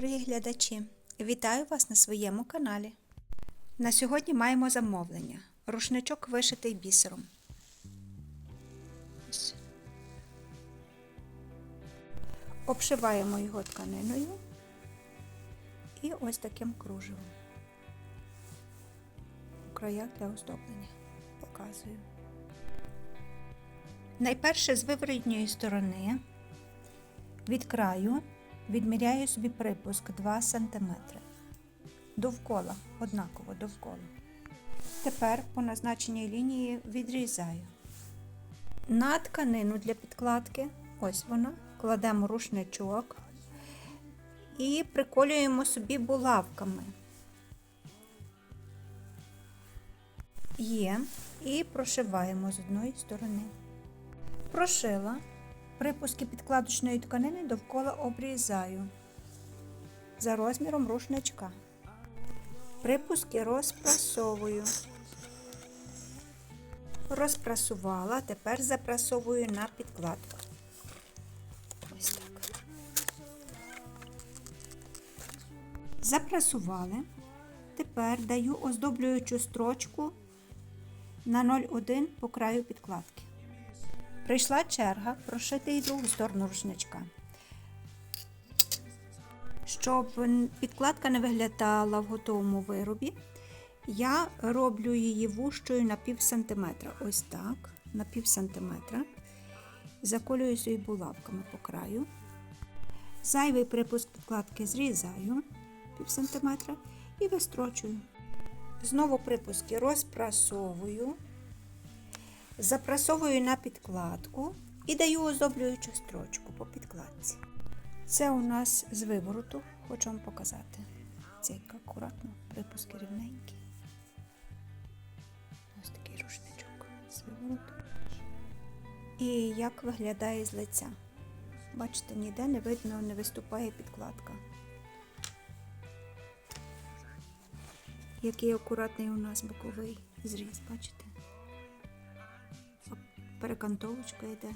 дорогі глядачі! Вітаю вас на своєму каналі. На сьогодні маємо замовлення. Рушничок вишитий бісером. Обшиваємо його тканиною і ось таким кружевом. У краях для оздоблення. Показую. Найперше з виворотньої сторони від краю відміряю собі припуск 2 см. Довкола, однаково довкола. Тепер по назначеній лінії відрізаю. На тканину для підкладки, ось вона, кладемо рушничок і приколюємо собі булавками. Є, і прошиваємо з одної сторони. Прошила, припуски підкладочної тканини довкола обрізаю за розміром рушничка. Припуски розпрасовую. Розпрасувала, тепер запрасовую на підкладку. Ось так. Запрасували. Тепер даю оздоблюючу строчку на 0,1 по краю підкладки. Прийшла черга прошити і другу сторону рушничка. Щоб підкладка не виглядала в готовому виробі, я роблю її вущою на пів сантиметра. Ось так, на пів сантиметра. Заколюю собі булавками по краю. Зайвий припуск підкладки зрізаю пів сантиметра і вистрочую. Знову припуски розпрасовую. Запрасовую на підкладку і даю оздоблюючу строчку по підкладці. Це у нас з вивороту, хочу вам показати. Це як акуратно, припуски рівненькі. Ось такий рушничок з вивороту. І як виглядає з лиця. Бачите, ніде не видно, не виступає підкладка. Який акуратний у нас боковий зріз, бачите? Перекантовочка йде.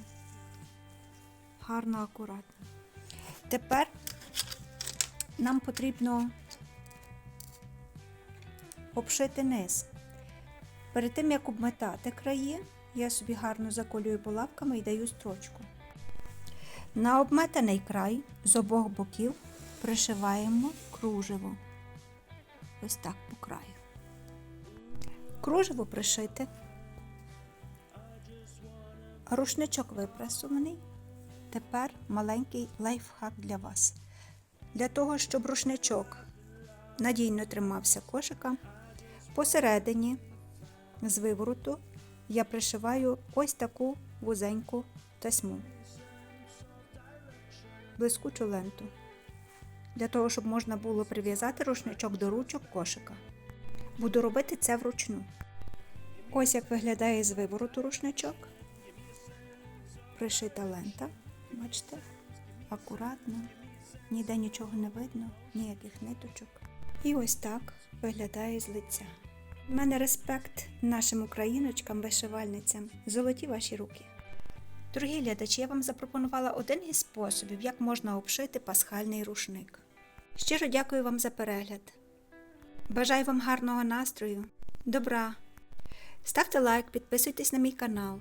Гарно, акуратно. Тепер нам потрібно обшити низ. Перед тим, як обметати краї, я собі гарно заколюю булавками і даю строчку. На обметаний край з обох боків пришиваємо кружево. Ось так по краю. Кружево пришите. Рушничок випрасуваний. Тепер маленький лайфхак для вас. Для того, щоб рушничок надійно тримався кошика, посередині з вивороту я пришиваю ось таку вузеньку тасьму, блискучу ленту. Для того, щоб можна було прив'язати рушничок до ручок кошика. Буду робити це вручну. Ось як виглядає з вивороту рушничок пришита лента, бачите, акуратно, ніде нічого не видно, ніяких ниточок. І ось так виглядає з лиця. У мене респект нашим україночкам-вишивальницям. Золоті ваші руки. Дорогі глядачі, я вам запропонувала один із способів, як можна обшити пасхальний рушник. Щиро дякую вам за перегляд. Бажаю вам гарного настрою, добра. Ставте лайк, підписуйтесь на мій канал.